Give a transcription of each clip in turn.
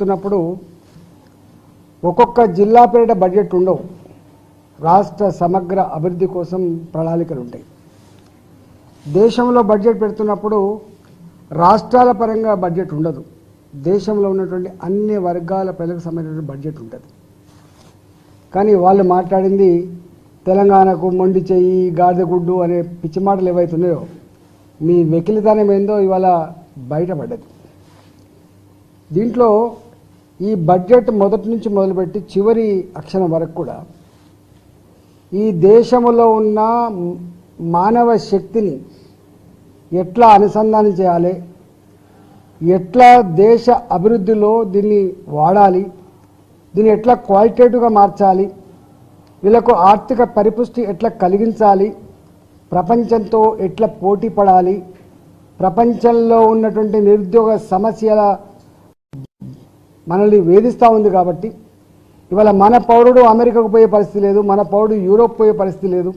చెప్తున్నప్పుడు ఒక్కొక్క జిల్లా పేరిట బడ్జెట్ ఉండవు. రాష్ట్ర సమగ్ర అభివృద్ధి కోసం ప్రణాళికలు ఉంటాయి. దేశంలో బడ్జెట్ పెడుతున్నప్పుడు రాష్ట్రాల పరంగా బడ్జెట్ ఉండదు. దేశంలో ఉన్నటువంటి అన్ని వర్గాల ప్రజలకు సంబంధించిన బడ్జెట్ ఉంటుంది. కానీ వాళ్ళు మాట్లాడింది తెలంగాణకు మొండి చెయ్యి గాడిదగుడ్డు అనే పిచ్చి మాటలు ఏవైతున్నాయో మీ వెకిలితనం ఏందో ఇవాళ బయటపడ్డది. దీంట్లో ఈ బడ్జెట్ మొదటి నుంచి మొదలుపెట్టి చివరి అక్షరం వరకు కూడా ఈ దేశంలో ఉన్న మానవ శక్తిని ఎట్లా అనుసంధానం చేయాలి? ఎట్లా దేశ అభివృద్ధిలో దీన్ని వాడాలి? దీన్ని ఎట్లా క్వాలిటేటివ్గా మార్చాలి? వీళ్ళకు ఆర్థిక పరిపుష్టి ఎట్లా కలిగించాలి? ప్రపంచంతో ఎట్లా పోటీ పడాలి? ప్రపంచంలో ఉన్నటువంటి నిరుద్యోగ సమస్యల మనల్ని వేధిస్తూ ఉంది కాబట్టి ఇవాళ మన పౌరుడు అమెరికాకు పోయే పరిస్థితి లేదు మన పౌరుడు యూరోప్ పోయే పరిస్థితి లేదు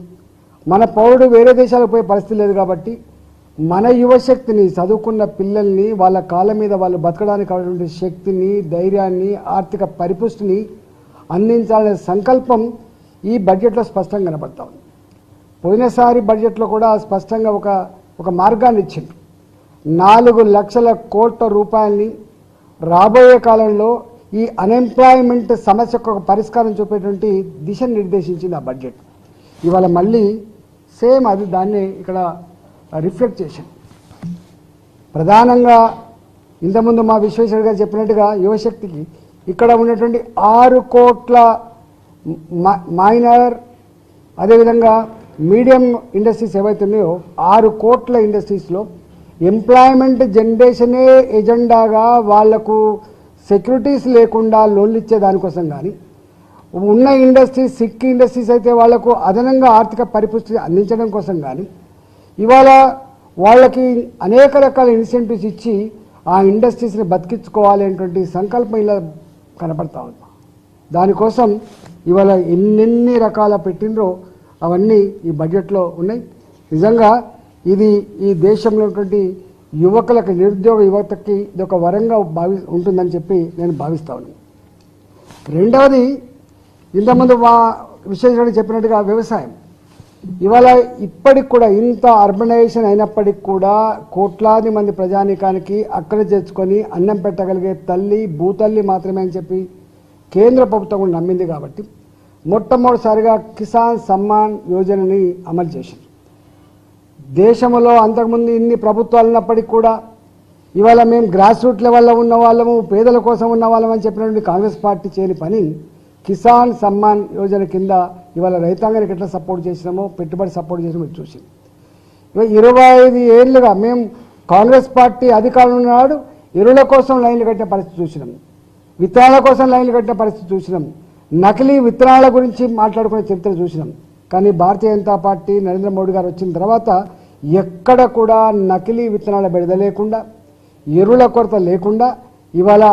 మన పౌరుడు వేరే దేశాలకు పోయే పరిస్థితి లేదు కాబట్టి మన యువశక్తిని చదువుకున్న పిల్లల్ని వాళ్ళ కాళ్ళ మీద వాళ్ళు బతకడానికి కావాల్సిన శక్తిని ధైర్యాన్ని ఆర్థిక పరిపుష్టిని అందించాలనే సంకల్పం ఈ బడ్జెట్లో స్పష్టంగా కనబడతా ఉంది. పోయినసారి బడ్జెట్లో కూడా స్పష్టంగా ఒక ఒక మార్గాన్ని ఇచ్చింది నాలుగు లక్షల కోట్ల రూపాయల్ని రాబోయే కాలంలో ఈ అన్ఎంప్లాయ్మెంట్ సమస్యకు ఒక పరిష్కారం చూపేటువంటి దిశను నిర్దేశించింది ఆ బడ్జెట్ ఇవాళ మళ్ళీ సేమ్ అది దాన్ని ఇక్కడ రిఫ్లెక్ట్ చేసింది ప్రధానంగా ఇంతకుముందు మా విశ్వేశ్వర గారు చెప్పినట్టుగా యువశక్తికి ఇక్కడ ఉన్నటువంటి ఆరు కోట్ల మైనర్ అదేవిధంగా మీడియం ఇండస్ట్రీస్ ఏవైతే ఉన్నాయో ఆరు కోట్ల ఇండస్ట్రీస్లో ఎంప్లాయ్మెంట్ జనరేషనే ఎజెండాగా వాళ్ళకు సెక్యూరిటీస్ లేకుండా లోన్లు ఇచ్చే దానికోసం కానీ ఉన్న ఇండస్ట్రీస్ సిక్ ఇండస్ట్రీస్ అయితే వాళ్ళకు అదనంగా ఆర్థిక పరిపుష్టి అందించడం కోసం కానీ ఇవాళ వాళ్ళకి అనేక రకాల ఇన్సెంటివ్స్ ఇచ్చి ఆ ఇండస్ట్రీస్ని బతికించుకోవాలి అనేటువంటి సంకల్పం ఇలా కనపడతా ఉంది. దానికోసం ఇవాళ ఎన్నెన్ని రకాల పెట్టినరో అవన్నీ ఈ బడ్జెట్లో ఉన్నాయి. నిజంగా ఇది ఈ దేశంలో ఉన్నటువంటి యువకులకు నిరుద్యోగ యువతకి ఇది ఒక వరంగా భావి ఉంటుందని చెప్పి నేను భావిస్తా రెండవది ఇంతకుముందు మా విశ్వేశ్వరుడు చెప్పినట్టుగా వ్యవసాయం. ఇవాళ ఇప్పటికి కూడా ఇంత అర్బనైజేషన్ అయినప్పటికి కూడా కోట్లాది మంది ప్రజానీకానికి అక్కడ చేర్చుకొని అన్నం పెట్టగలిగే తల్లి భూతల్లి మాత్రమే అని చెప్పి కేంద్ర ప్రభుత్వం కూడా నమ్మింది కాబట్టి మొట్టమొదటిసారిగా కిసాన్ సమ్మాన్ యోజనని అమలు చేసింది. దేశంలో అంతకుముందు ఇన్ని ప్రభుత్వాలు ఉన్నప్పటికీ కూడా ఇవాళ మేము గ్రాస్ రూట్ లెవెల్లో ఉన్న వాళ్ళము పేదల కోసం ఉన్న వాళ్ళం అని చెప్పినటువంటి కాంగ్రెస్ పార్టీ చేయని పని కిసాన్ సమ్మాన్ యోజన కింద ఇవాళ రైతాంగానికి ఎట్లా సపోర్ట్ చేసినామో పెట్టుబడి సపోర్ట్ చేసినామో చూసింది. ఇరవై ఐదు ఏళ్ళుగా మేము కాంగ్రెస్ పార్టీ అధికారంలో ఉన్నాడు ఎరువుల కోసం లైన్లు కట్టిన పరిస్థితి చూసినాం. విత్తనాల కోసం లైన్లు కట్టిన పరిస్థితి చూసినాం. నకిలీ విత్తనాల గురించి మాట్లాడుకునే చరిత్ర చూసినాం. కానీ భారతీయ జనతా పార్టీ నరేంద్ర మోడీ గారు వచ్చిన తర్వాత ఎక్కడ కూడా నకిలీ విత్తనాల బెడద లేకుండా ఎరువుల కొరత లేకుండా ఇవాళ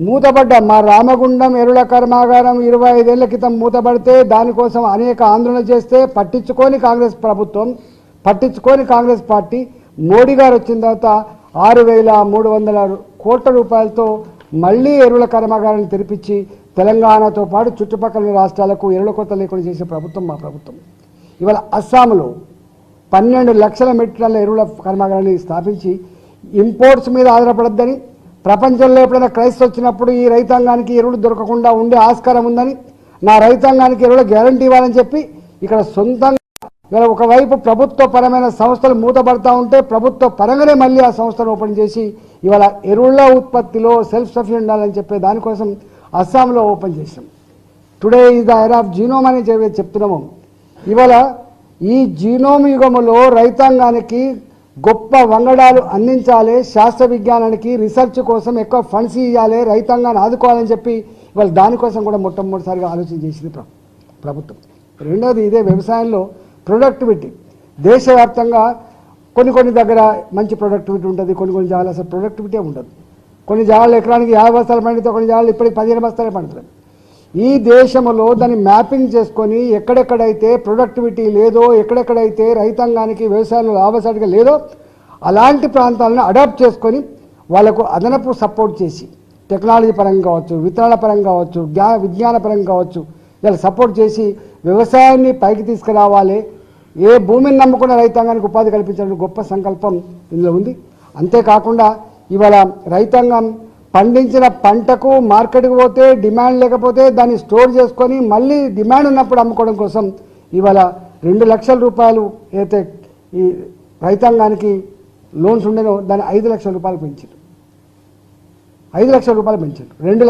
మూతపడ్డ మా రామగుండం ఎరువుల కర్మాగారం ఇరవై ఐదేళ్ళ క్రితం మూతపడితే దానికోసం అనేక ఆందోళన చేస్తే పట్టించుకొని కాంగ్రెస్ ప్రభుత్వం పట్టించుకొని కాంగ్రెస్ పార్టీ. మోడీ గారు వచ్చిన తర్వాత ఆరు వేల మూడు వందల కోట్ల రూపాయలతో మళ్ళీ ఎరువుల కర్మాగారాన్ని తెరిపించి తెలంగాణతో పాటు చుట్టుపక్కల రాష్ట్రాలకు ఎరుల కొత్త లేకుండా చేసే ప్రభుత్వం మా ప్రభుత్వం. ఇవాళ అస్సాంలో పన్నెండు లక్షల మెట్రిక్ ఎరువుల కర్మాగారాన్ని స్థాపించి ఇంపోర్ట్స్ మీద ఆధారపడద్దని ప్రపంచంలో ఎప్పుడైనా క్రైస్తవ వచ్చినప్పుడు ఈ రైతాంగానికి ఎరువులు దొరకకుండా ఉండే ఆస్కారం ఉందని నా రైతాంగానికి ఎరువుల గ్యారంటీ ఇవ్వాలని చెప్పి ఇక్కడ సొంతంగా ఇవాళ ఒకవైపు ప్రభుత్వ పరమైన సంస్థలు మూతపడతా ఉంటే ప్రభుత్వ పరంగానే మళ్ళీ ఆ సంస్థను ఓపెన్ చేసి ఇవాళ ఎరువుల ఉత్పత్తిలో సెల్ఫ్ సఫిషియెంట్ ఉండాలని చెప్పే దానికోసం అస్సాంలో ఓపెన్ చేసాం today is the era of genome అని చెప్పి చెప్తున్నాము. ఇవాళ ఈ జీనోమ్ యుగములో రైతాంగానికి గొప్ప వంగడాలు అందించాలి శాస్త్ర విజ్ఞానానికి రీసెర్చ్ కోసం ఎక్కువ ఫండ్స్ ఇవ్వాలి రైతాంగాన్ని ఆదుకోవాలని చెప్పి ఇవాళ దానికోసం కూడా మొట్టమొదటిసారిగా ఆలోచన చేసింది ప్రభుత్వం. రెండోది ఇదే వ్యవసాయంలో ప్రొడక్టివిటీ దేశవ్యాప్తంగా కొన్ని కొన్ని దగ్గర మంచి ప్రొడక్టివిటీ ఉంటుంది కొన్ని కొన్ని జాగాలు అసలు ప్రొడక్టివిటీ ఉండదు. కొన్ని జాగాలు ఎకరానికి యాభై బస్తాలు పండితే కొన్ని జాగాలు ఇప్పటికి పదిహేను బస్తాలే పండుతుంది ఈ దేశంలో దాన్ని మ్యాపింగ్ చేసుకొని ఎక్కడెక్కడైతే ప్రొడక్టివిటీ లేదో ఎక్కడెక్కడైతే రైతాంగానికి వ్యవసాయంలో లాభసాటిగా లేదో అలాంటి ప్రాంతాలను అడాప్ట్ చేసుకొని వాళ్ళకు అదనపు సపోర్ట్ చేసి టెక్నాలజీ పరంగా కావచ్చు విత్తనాల పరంగా కావచ్చు జ్ఞా విజ్ఞాన పరంగా కావచ్చు ఇలా సపోర్ట్ చేసి వ్యవసాయాన్ని పైకి తీసుకురావాలి. ఏ భూమిని నమ్ముకున్న రైతాంగానికి ఉపాధి కల్పించాలని గొప్ప సంకల్పం ఇందులో ఉంది. అంతేకాకుండా ఇవాళ రైతాంగం పండించిన పంటకు మార్కెట్కి పోతే డిమాండ్ లేకపోతే దాన్ని స్టోర్ చేసుకొని మళ్ళీ డిమాండ్ ఉన్నప్పుడు అమ్ముకోవడం కోసం ఇవాళ రెండు లక్షల రూపాయలు అయితే ఈ రైతాంగానికి లోన్స్ ఉండేనో దాన్ని ఐదు లక్షల రూపాయలు పెంచారు. ఐదు లక్షల రూపాయలు పెంచారు. రెండు